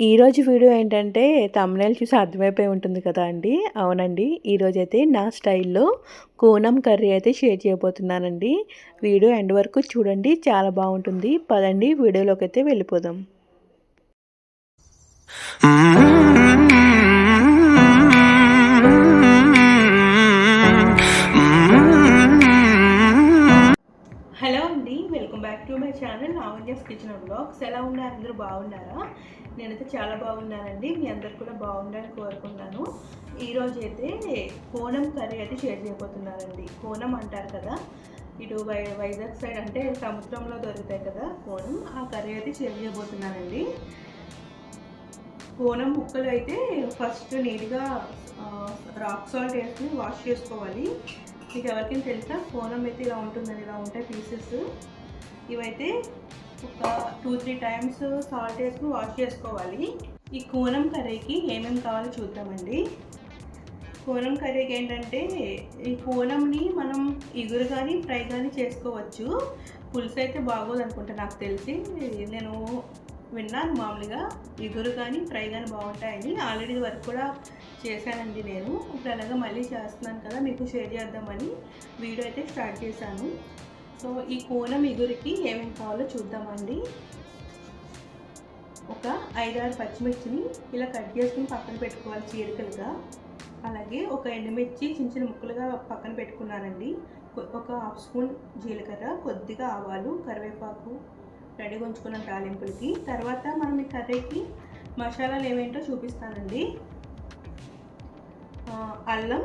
ఈరోజు వీడియో ఏంటంటే తమిళ చూసి అర్థమైపోయి ఉంటుంది కదా అండి. అవునండి. ఈరోజు అయితే నా స్టైల్లో కోనం కర్రీ అయితే షేర్ చేయబోతున్నానండి. వీడియో ఎండ్ వరకు చూడండి. చాలా బాగుంటుంది. పదండి వీడియోలోకి అయితే వెళ్ళిపోదాం. హలో అండి. Welcome back to my channel Lavanya's kitchen blogs. ఎలా ఉన్నారు? అందరూ బాగున్నారా? నేనైతే చాలా బాగున్నానండి. మీ అందరు కూడా బాగుండాలని కోరుకున్నాను ఈరోజు అయితే కోనం కర్రీ అయితే షేర్ చేయబోతున్నానండి. కోనం అంటారు కదా ఇటు వై వైజాగ్ సైడ్ అంటే సముద్రంలో దొరుకుతాయి కదా కోనం ఆ కర్రీ అయితే షేర్ చేయబోతున్నానండి. కోనం ముక్కలు అయితే ఫస్ట్ నీట్గా రాక్ సాల్ట్ వేసుకుని వాష్ చేసుకోవాలి. మీకు ఎవరికైనా తెలుసా? కోనం అయితే ఇలా ఉంటుందని ఇలా ఉంటాయి పీసెస్. ఇవైతే ఒక టూ త్రీ టైమ్స్ సాల్ట్ వేసుకుని వాష్ చేసుకోవాలి. ఈ కోనం కర్రీకి ఏమేమి కావాలో చూద్దామండి. కోనం కర్రీకి ఏంటంటే ఈ కోనంని మనం ఇగురు కానీ ఫ్రై కానీ చేసుకోవచ్చు. పులుసు అయితే బాగోదు అనుకుంటా నాకు తెలిసి. నేను విన్నాను మామూలుగా. ఇగురు కానీ ఫ్రై కానీ బాగుంటాయని. ఆల్రెడీ వరకు కూడా చేశానండి నేను. ఇప్పుడు అలాగా మళ్ళీ చేస్తున్నాను కదా మీకు షేర్ చేద్దామని. వీడియో అయితే స్టార్ట్ చేశాను. సో ఈ కోనం ఇగురికి ఏమేమి కావాలో చూద్దామండి. ఒక ఐదారు పచ్చిమిర్చిని ఇలా కట్ చేసుకుని పక్కన పెట్టుకోవాలి చీరికలుగా అలాగే ఒక ఎండుమిర్చి చిన్న చిన్న ముక్కలుగా పక్కన పెట్టుకున్నానండి. ఒక హాఫ్ స్పూన్ జీలకర్ర కొద్దిగా ఆవాలు కరివేపాకు రెడీగా ఉంచుకున్న తాలింపులకి. తర్వాత మనం ఈ కర్రీకి మసాలాలు ఏమేంటో చూపిస్తానండి. అల్లం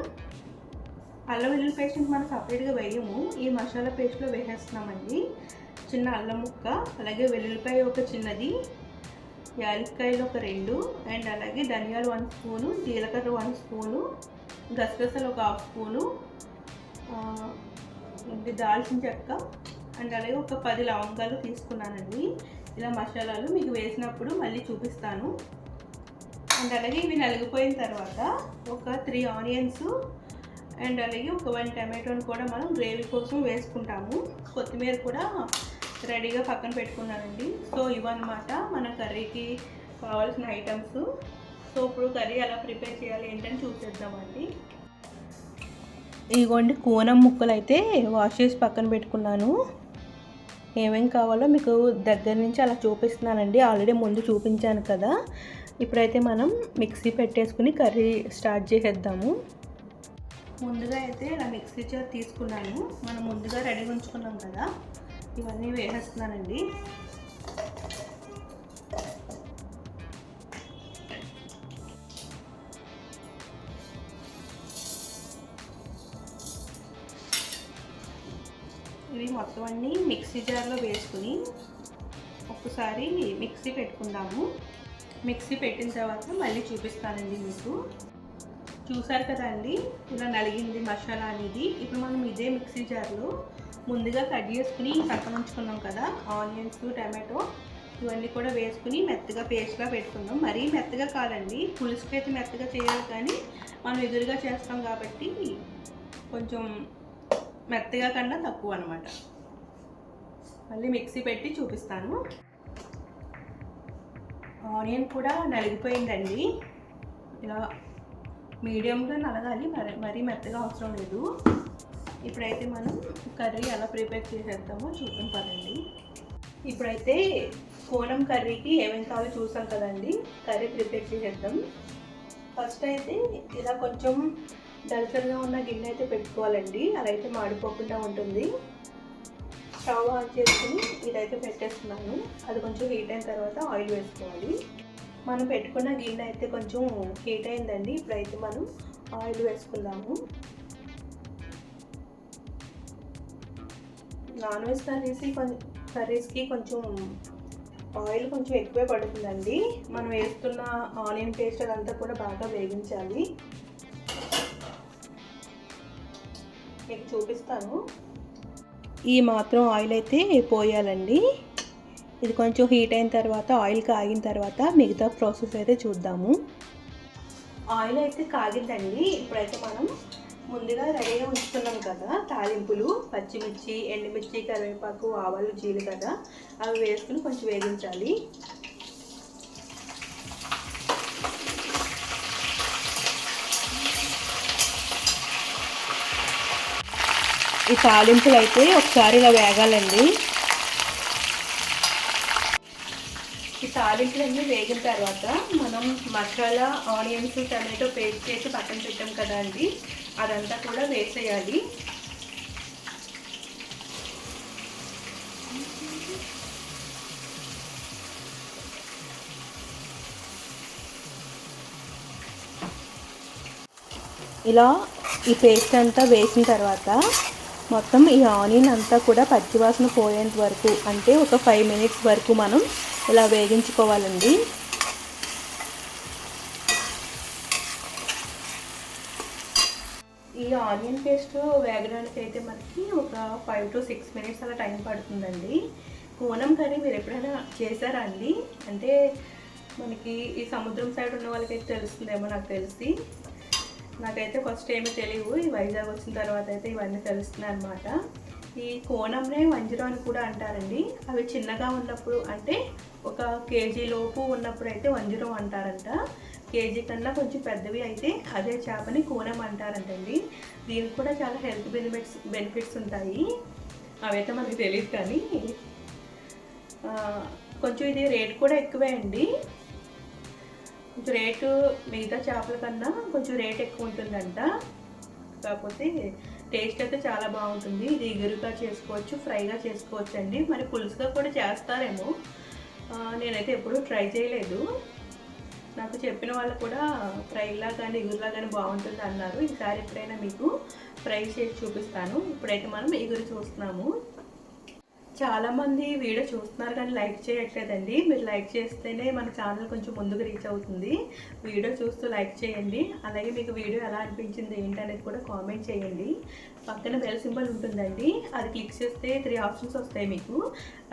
అల్లం వెల్లుల్లి పేస్ట్ మనం సపరేట్గా వేయము. ఈ మసాలా పేస్ట్లో వేసేస్తున్నామండి. చిన్న అల్లం ముక్క అలాగే వెల్లుల్లిపాయ ఒక చిన్నది యాలక్కాయలు ఒక రెండు అండ్ అలాగే ధనియాలు వన్ స్పూను జీలకర్ర వన్ స్పూను గసగసాలు ఒక హాఫ్ స్పూను దాల్చిన చెక్క అండ్ అలాగే ఒక పది లవంగాలు తీసుకున్నానండి. ఇలా మసాలాలు మీకు వేసినప్పుడు మళ్ళీ చూపిస్తాను. అండ్ అలాగే ఇవి నలిగిపోయిన తర్వాత ఒక త్రీ ఆనియన్స్ అండ్ అలాగే ఒక వన్ టమాటోని కూడా మనం గ్రేవీ కోసం వేసుకుంటాము. కొత్తిమీర కూడా రెడీగా పక్కన పెట్టుకున్నానండి. సో ఇవన్నమాట మన కర్రీకి కావాల్సిన ఐటమ్స్. సో ఇప్పుడు కర్రీ ఎలా ప్రిపేర్ చేయాలి ఏంటని చూసేద్దామండి. ఇదిగోండి కూనం ముక్కలు అయితే వాష్ చేసి పక్కన పెట్టుకున్నాను. ఏమేం కావాలో మీకు దగ్గర నుంచి అలా చూపిస్తున్నానండి. ఆల్రెడీ ముందు చూపించాను కదా. ఇప్పుడైతే మనం మిక్సీ పెట్టేసుకుని కర్రీ స్టార్ట్ చేసేద్దాము. ముందుగా అయితే నా మిక్సీ జార్ తీసుకున్నాను. మనం ముందుగా రెడీ ఉంచుకున్నాం కదా. ఇవన్నీ వేసేస్తున్నానండి. ఇవి మొత్తం అన్నీ మిక్సీ జార్లో వేసుకుని ఒకసారి మిక్సీ పెట్టుకుందాము. మిక్సీ పెట్టిన తర్వాత మళ్ళీ చూపిస్తానండి మీకు. చూసారు కదా అండి ఇలా నలిగింది మసాలా అనేది. ఇప్పుడు మనం ఇదే మిక్సీ జార్లో ముందుగా కట్ చేసుకుని పక్కన ఉంచుకున్నాం కదా ఆనియన్స్ టమాటో ఇవన్నీ కూడా వేసుకుని మెత్తగా పేస్ట్గా పెట్టుకుందాం. మరీ మెత్తగా కాదండి పులుసుకి అయితే మెత్తగా చేయాలి కానీ మనం ఎదురుగా చేస్తాం కాబట్టి కొంచెం మెత్తగా కన్నా తక్కువ అనమాట మళ్ళీ మిక్సీ పెట్టి చూపిస్తాను. ఆనియన్ కూడా నలిగిపోయిందండి. ఇలా మీడియంగా నలగాలి మరి మరీ మెత్తగా అవసరం లేదు. ఇప్పుడైతే మనం కర్రీ ఎలా ప్రిపేర్ చేసేద్దామో చూద్దాం పదండి. ఇప్పుడైతే కోనం కర్రీకి ఏమేమి కావాలో చూసాం కదండి. కర్రీ ప్రిపేర్ చేసేద్దాం. ఫస్ట్ అయితే ఇలా కొంచెం దళసరిగా ఉన్న గిన్నె అయితే పెట్టుకోవాలండి. అలా అయితే మాడిపోకుండా ఉంటుంది. స్టవ్ ఆన్ చేసుకుని ఇదైతే పెట్టేస్తున్నాను. అది కొంచెం హీట్ అయిన తర్వాత ఆయిల్ వేసుకోవాలి. మనం పెట్టుకున్న గిన్నె అయితే కొంచెం హీట్ అయిందండి ఇప్పుడైతే మనం ఆయిల్ వేసుకుందాము. నాన్ వెజ్ కర్రీస్ కొంచెం కర్రీస్కి కొంచెం ఆయిల్ కొంచెం ఎక్కువే పడుతుందండి. మనం వేస్తున్న ఆనియన్ పేస్ట్ అదంతా కూడా బాగా వేగించాలి. మీకు చూపిస్తాను. ఈ మాత్రం ఆయిల్ అయితే పోయాలండి. ఇది కొంచెం హీట్ అయిన తర్వాత ఆయిల్ కాగిన తర్వాత మిగతా ప్రాసెస్ అయితే చూద్దాము. ఆయిల్ అయితే కాగిందండి. ఇప్పుడైతే మనం ముందుగా రెడీగా ఉంచుకున్నాం కదా తాలింపులు పచ్చిమిర్చి ఎండుమిర్చి కరివేపాకు ఆవాలు జీలు కదా అవి వేసుకుని కొంచెం వేగించాలి. ఈ తాలింపులు అయితే ఒకసారి ఇలా వేగాలండి. తాలింపులన్నీ వేగిన తర్వాత మనం మసాలా ఆనియన్స్ టమాటో పేస్ట్ చేసి పక్కన పెట్టాం కదా అండి. అదంతా కూడా వేసేయాలి. ఇలా ఈ పేస్ట్ అంతా వేసిన తర్వాత మొత్తం ఈ ఆనియన్ అంతా కూడా పచ్చివాసన పోయేంత వరకు అంటే ఒక ఫైవ్ మినిట్స్ వరకు మనం ఇలా వేగించుకోవాలండి. ఈ ఆనియన్ పేస్ట్ వేగడానికి అయితే మనకి ఒక ఫైవ్ టు సిక్స్ మినిట్స్ అలా టైం పడుతుందండి. కూనం కర్రీ మీరు ఎప్పుడైనా చేశారా అండి? అంటే మనకి ఈ సముద్రం సైడ్ ఉన్న వాళ్ళకైతే తెలుస్తుందేమో నాకు తెలిసి. నాకైతే ఫస్ట్ ఏమీ తెలియవు ఈ వైజాగ్ వచ్చిన తర్వాత అయితే ఇవన్నీ తెలుస్తున్నాయి అనమాట ఈ కోనంనే వంజరం అని కూడా అంటారండి. అవి చిన్నగా ఉన్నప్పుడు అంటే ఒక కేజీ లోపు ఉన్నప్పుడు అయితే వంజరం అంటారంట. కేజీ కన్నా కొంచెం పెద్దవి అయితే అదే చేపని కోనం అంటారంటండి. దీనికి కూడా చాలా హెల్త్ బెనిఫిట్స్ బెనిఫిట్స్ ఉంటాయి. అవైతే మనకి తెలియదు కానీ కొంచెం ఇది రేట్ కూడా ఎక్కువే అండి. కొంచెం రేటు మిగతా చేపల కన్నా కొంచెం రేట్ ఎక్కువ ఉంటుందంట. కాకపోతే టేస్ట్ అయితే చాలా బాగుంటుంది. ఇది ఎగురుగా చేసుకోవచ్చు ఫ్రైగా చేసుకోవచ్చు అండి మరి పులుసుగా కూడా చేస్తారేమో. నేనైతే ఎప్పుడూ ట్రై చేయలేదు. నాకు చెప్పిన వాళ్ళు కూడా ఫ్రైలా కానీ ఎగురులా కానీ బాగుంటుంది అన్నారు. ఈసారి ఎప్పుడైనా మీకు ఫ్రై చేసి చూపిస్తాను. ఇప్పుడైతే మనం ఎగురు చూస్తున్నాము. చాలా మంది వీడియో చూస్తున్నారు కానీ లైక్ చేయట్లేదండి. మీరు లైక్ చేస్తేనే మన ఛానల్ కొంచెం ముందుకు రీచ్ అవుతుంది. వీడియో చూస్తూ లైక్ చేయండి. అలాగే మీకు వీడియో ఎలా అనిపించింది ఏంటనేది కూడా కామెంట్ చేయండి. పక్కన బెల్ సింబల్ ఉంటుందండి. అది క్లిక్ చేస్తే త్రీ ఆప్షన్స్ వస్తాయి మీకు.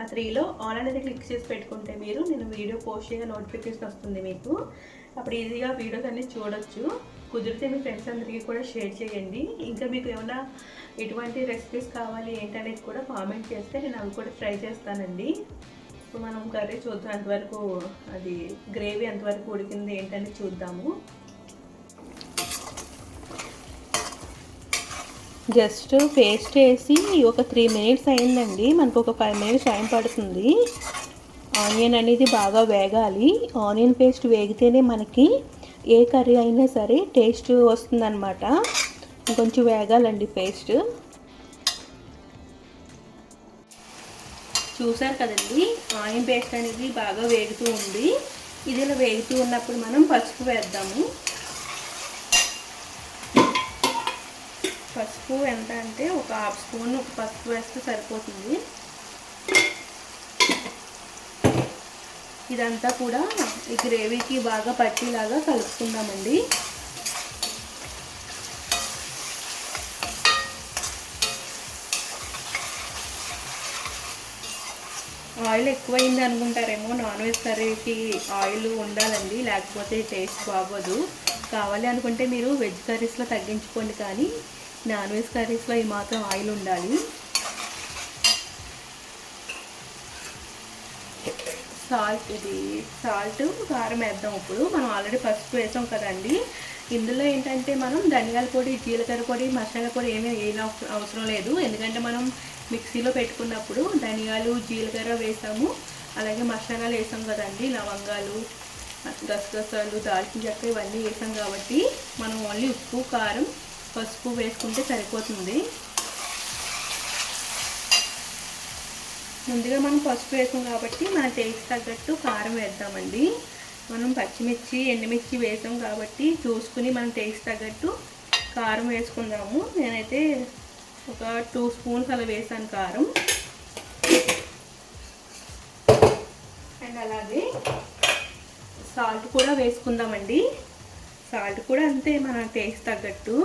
ఆ త్రీలో ఆల్ అనేది క్లిక్ చేసి పెట్టుకుంటే మీరు నేను వీడియో పోస్ట్ చేయగా నోటిఫికేషన్ వస్తుంది మీకు. అప్పుడు ఈజీగా వీడియోస్ అన్నీ చూడొచ్చు. కుదిరితే మీ ఫ్రెండ్స్ అందరికీ కూడా షేర్ చేయండి. ఇంకా మీకు ఏమైనా ఎటువంటి రెసిపీస్ కావాలి ఏంటనేది కూడా కామెంట్ చేస్తే నేను అవి కూడా ట్రై చేస్తానండి. ఇప్పుడు మనం కర్రీ చూద్దాం ఎంతవరకు అది గ్రేవీ ఎంతవరకు ఉడికింది ఏంటనేది చూద్దాము. జస్ట్ పేస్ట్ వేసి ఒక త్రీ మినిట్స్ అయిందండి. మనకు ఒక ఫైవ్ మినిట్స్ టైం పడుతుంది. ఆనియన్ అనేది బాగా వేగాలి. ఆనియన్ పేస్ట్ వేగితేనే మనకి ఏ కర్రీ అయినా సరే టేస్ట్ వస్తుందన్నమాట. కొంచెం వేగాలండి పేస్ట్. చూసారు కదండి ఆయిల్ పేస్ట్ అనేది బాగా వేగుతూ ఉంది. ఇది ఇలా వేగుతూ ఉన్నప్పుడు మనం పసుపు వేద్దాము. పసుపు ఎంత అంటే ఒక హాఫ్ స్పూన్ పసుపు వేస్తే సరిపోతుంది. ఇదంతా కూడా ఈ గ్రేవీకి బాగా పట్టేలాగా కలుపుకుందామండి. ఆయిల్ ఎక్కువైంది అనుకుంటారేమో నాన్ వెజ్ కర్రీకి ఆయిల్ ఉండాలండి లేకపోతే టేస్ట్ బాగోదు. కావాలి అనుకుంటే మీరు వెజ్ కర్రీస్లో తగ్గించుకోండి కానీ నాన్ వెజ్ కర్రీస్లో ఈ మాత్రం ఆయిల్ ఉండాలి. సాల్ట్ ఇది సాల్ట్ కారం వేద్దాం ఇప్పుడు. మనం ఆల్రెడీ పసుపు వేసాం కదండి. ఇందులో ఏంటంటే మనం ధనియాల పొడి జీలకర్ర పొడి మసాలా పొడి ఏమీ వేయన అవసరం లేదు. ఎందుకంటే మనం మిక్సీలో పెట్టుకున్నప్పుడు ధనియాలు జీలకర్ర వేసాము. అలాగే మసాలాలు వేసాం కదండి. లవంగాలు గసగసాలు దాల్చిన చెక్క ఇవన్నీ వేసాం కాబట్టి మనం ఓన్లీ ఉప్పు కారం పసుపు వేసుకుంటే సరిపోతుంది. ముందుగా మనం పసుపు వేసాం కాబట్టి మన టేస్ట్ తగ్గట్టు కారం వేద్దామండి. మనం పచ్చిమిర్చి ఎండుమిర్చి వేసాం కాబట్టి చూసుకుని మనం టేస్ట్ తగ్గట్టు కారం వేసుకుందాము. నేనైతే ఒక టూ స్పూన్స్ అలా వేసాను కారం. అండ్ అలాగే సాల్ట్ కూడా వేసుకుందామండి. సాల్ట్ కూడా అంతే మన టేస్ట్ తగ్గట్టు.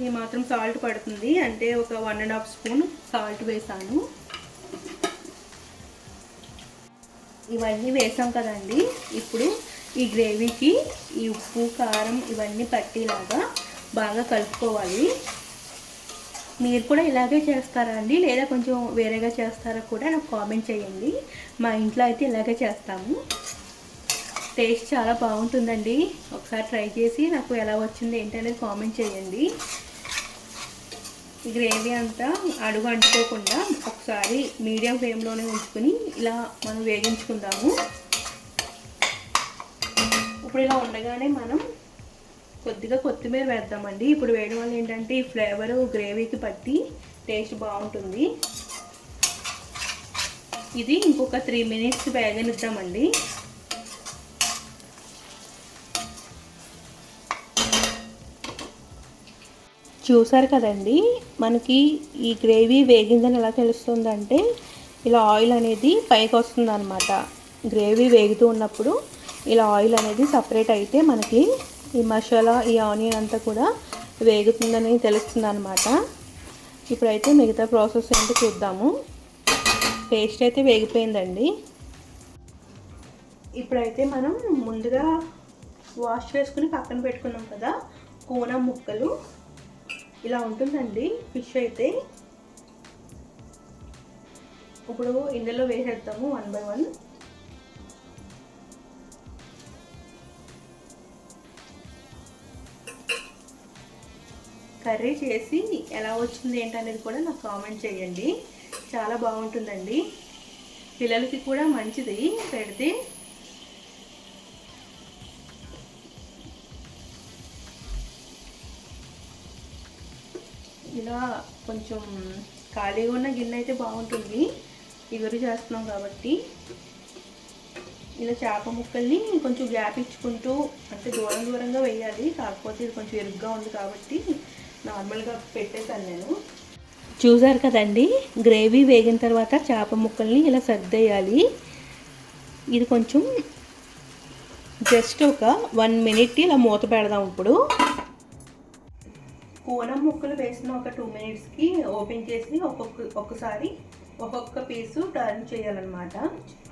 ఈ మాత్రం సాల్ట్ పడుతుంది. అంటే ఒక one and half spoon salt వేసాను. ఇవన్నీ వేసాం కదండి. ఇప్పుడు ఈ గ్రేవీకి ఈ ఉప్పు కారం ఇవన్నీ పట్టేలాగా బాగా కలుపుకోవాలి. మీరు కూడా ఇలాగే చేస్తారా అండి? లేదా కొంచెం వేరేగా చేస్తారా కూడా నాకు కామెంట్ చేయండి. మా ఇంట్లో అయితే ఇలాగే చేస్తాము. టేస్ట్ చాలా బాగుంటుందండి. ఒకసారి ట్రై చేసి నాకు ఎలా వచ్చింది ఏంటనేది కామెంట్ చేయండి. గ్రేవీ అంతా అడుగు అంటుకోకుండా ఒకసారి మీడియం ఫ్లేమ్లోనే ఉంచుకొని ఇలా మనం వేగించుకుందాము. ఇప్పుడు ఇలా ఉండగానే మనం కొద్దిగా కొత్తిమీర వేద్దామండి. ఇప్పుడు వేయడం వల్ల ఏంటంటే ఈ ఫ్లేవర్ గ్రేవీకి పట్టి టేస్ట్ బాగుంటుంది. ఇది ఇంకొక త్రీ మినిట్స్ వేగనిద్దామండి. చూసారు కదండి మనకి ఈ గ్రేవీ వేగిందని ఎలా తెలుస్తుందంటే ఇలా ఆయిల్ అనేది పైకి వస్తుందన్నమాట. గ్రేవీ వేగుతూ ఉన్నప్పుడు ఇలా ఆయిల్ అనేది సపరేట్ అయితే మనకి ఈ మసాలా ఈ ఆనియన్ అంతా కూడా వేగుతుందని తెలుస్తుంది అనమాట ఇప్పుడైతే మిగతా ప్రాసెస్ ఏంటో చూద్దాము. పేస్ట్ అయితే వేగిపోయిందండి. ఇప్పుడైతే మనం ముందుగా వాష్ చేసుకుని పక్కన పెట్టుకున్నాం కదా కూన ముక్కలు. ఇలా ఉంటుందండి ఫిష్ అయితే. ఇప్పుడు ఇందులో వేసేద్దాము వన్ బై వన్ కర్రీ చేసి ఎలా వచ్చింది ఏంటనేది కూడా నాకు కామెంట్ చేయండి. చాలా బాగుంటుందండి. పిల్లలకి కూడా మంచిది. పెడితే ఇలా కొంచెం ఖాళీగా ఉన్న గిన్నె అయితే బాగుంటుంది. ఇగురు చేస్తున్నాం కాబట్టి. ఇలా చేప ముక్కల్ని కొంచెం గ్యాప్ ఇచ్చుకుంటూ అంటే దూరం దూరంగా వేయాలి. కాకపోతే ఇది కొంచెం ఎరుగ్గా ఉంది కాబట్టి నార్మల్గా పెట్టేశాను నేను. చూసారు కదండి? గ్రేవీ వేగిన తర్వాత చేప ముక్కల్ని ఇలా సర్దేయాలి. ఇది కొంచెం జస్ట్ ఒక వన్ మినిట్ ఇలా మూత పెడదాం ఇప్పుడు. పూల ముక్కలు వేసిన ఒక టూ మినిట్స్కి ఓపెన్ చేసి ఒక్కొక్క ఒక్కసారి ఒక్కొక్క పీసు టర్న్ చేయాలన్నమాట.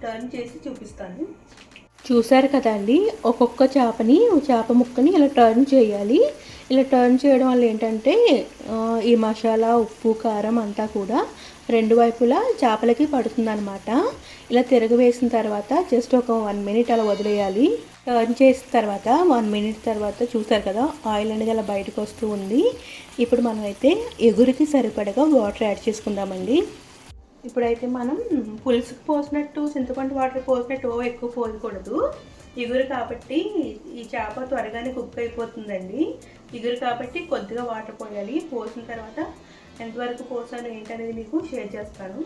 టర్న్ చేసి చూపిస్తాను. చూసారు కదండి ఒక్కొక్క చేపని చేప ముక్కని ఇలా టర్న్ చేయాలి. ఇలా టర్న్ చేయడం వల్ల ఏంటంటే ఈ మసాలా ఉప్పు కారం అంతా కూడా రెండు వైపులా చేపలకి పడుతుందన్నమాట. ఇలా తిరగవేసిన తర్వాత జస్ట్ ఒక వన్ మినిట్ అలా వదిలేయాలి. టర్న్ చేసిన తర్వాత వన్ మినిట్ తర్వాత చూసారు కదా ఆయిల్ అనేది అలా బయటకు వస్తూ ఉంది. ఇప్పుడు మనమైతే ఎగురికి సరిపడగా వాటర్ యాడ్ చేసుకుందామండి. ఇప్పుడైతే మనం పులుసుకు పోసినట్టు చింతపండు వాటర్ పోసినట్టు ఎక్కువ పోయకూడదు. ఇగురు కాబట్టి ఈ చేప త్వరగానే కుక్ అయిపోతుందండి. ఇగురు కాబట్టి కొద్దిగా వాటర్ పోయాలి. పోసిన తర్వాత ఎంతవరకు పోసాను ఏంటనేది మీకు షేర్ చేస్తాను.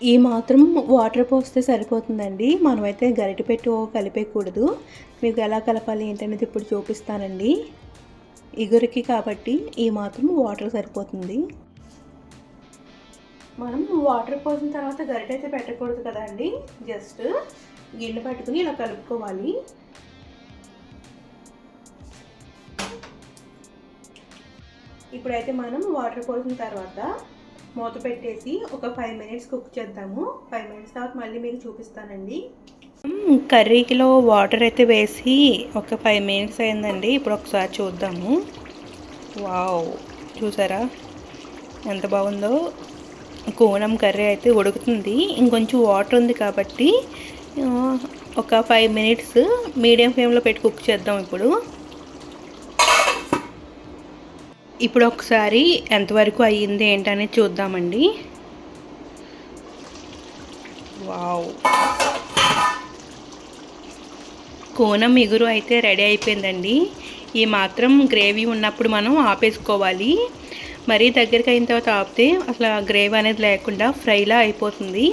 ఈ మాత్రం వాటర్ పోస్తే సరిపోతుందండి. మనమైతే గరిటె పెట్టి కలిపేయకూడదు. మీకు ఎలా కలపాలి ఏంటనేది ఇప్పుడు చూపిస్తానండి. ఇగురికి కాబట్టి ఈ మాత్రం వాటర్ సరిపోతుంది. మనం వాటర్ పోసిన తర్వాత గరిటె అయితే పెట్టకూడదు కదండి. జస్ట్ గిన్నె పట్టుకుని ఇలా కలుపుకోవాలి. ఇప్పుడైతే మనం వాటర్ పోసిన తర్వాత మూత పెట్టేసి ఒక ఫైవ్ మినిట్స్ కుక్ చేద్దాము. ఫైవ్ మినిట్స్ తర్వాత మళ్ళీ మీకు చూపిస్తానండి. కర్రీకిలో వాటర్ అయితే వేసి ఒక ఫైవ్ మినిట్స్ అయిందండి. ఇప్పుడు ఒకసారి చూద్దాము. వావ్ చూసారా? ఎంత బాగుందో. కోనం కర్రీ అయితే ఉడుకుతుంది. ఇంకొంచెం వాటర్ ఉంది కాబట్టి ఒక ఫైవ్ మినిట్స్ మీడియం ఫ్లేమ్లో పెట్టి కుక్ చేద్దాం ఇప్పుడు. ఇప్పుడు ఒకసారి ఎంతవరకు అయ్యింది ఏంటనేది చూద్దామండి. వావ్. కోనం ఎగురు అయితే రెడీ అయిపోయిందండి. ఈ మాత్రం గ్రేవీ ఉన్నప్పుడు మనం ఆపేసుకోవాలి. మరీ దగ్గరికి అయిన తర్వాత ఆపితే అసలు గ్రేవీ అనేది లేకుండా ఫ్రైలా అయిపోతుంది.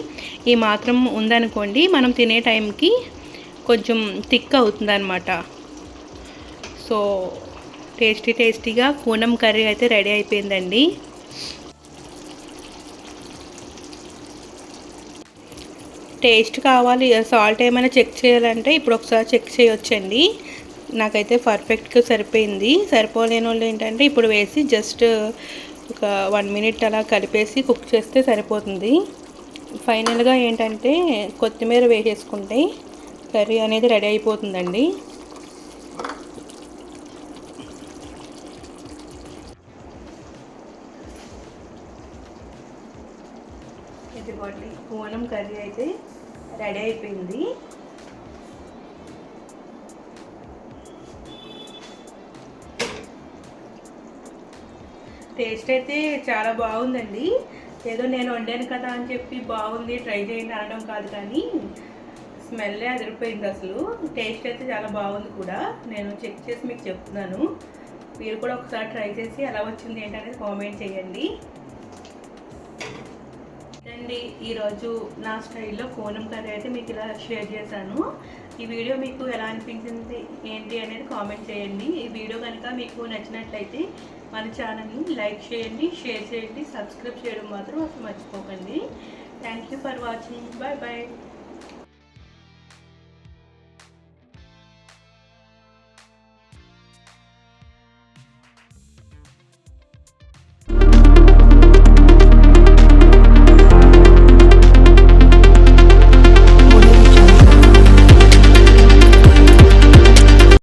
ఈ మాత్రం ఉందనుకోండి మనం తినే టైంకి కొంచెం థిక్ అవుతుంది అనమాట సో టేస్టీ టేస్టీగా కూనం కర్రీ అయితే రెడీ అయిపోయిందండి. టేస్ట్ కావాలి సాల్ట్ ఏమైనా చెక్ చేయాలంటే ఇప్పుడు ఒకసారి చెక్ చేయొచ్చండి. నాకైతే పర్ఫెక్ట్గా సరిపోయింది. సరిపోలేని వాళ్ళు ఏంటంటే ఇప్పుడు వేసి జస్ట్ ఒక వన్ మినిట్ అలా కలిపేసి కుక్ చేస్తే సరిపోతుంది. ఫైనల్గా ఏంటంటే కొత్తిమీర వేసేసుకుంటే కర్రీ అనేది రెడీ అయిపోతుందండి. టేస్ట్ అయితే చాలా బాగుందండి. ఏదో నేను వండాను కదా అని చెప్పి బాగుంది ట్రై చేయండి అనడం కాదు కానీ స్మెల్లే అదిరిపోయింది అసలు. టేస్ట్ అయితే చాలా బాగుంది కూడా. నేను చెక్ చేసి మీకు చెప్తున్నాను. మీరు కూడా ఒకసారి ట్రై చేసి ఎలా వచ్చింది ఏంటనేది కామెంట్ చేయండి. అండి ఈరోజు నా స్టైల్లో కోనం కర్రీ అయితే మీకు ఇలా షేర్ చేశాను. ఈ వీడియో మీకు ఎలా అనిపించింది ఏంటి అనేది కామెంట్ చేయండి. ఈ వీడియో కనుక మీకు నచ్చినట్లయితే మన ఛానల్ని లైక్ చేయండి షేర్ చేయండి సబ్స్క్రైబ్ చేయడం మాత్రం అసలు మర్చిపోకండి. Thank you for watching bye bye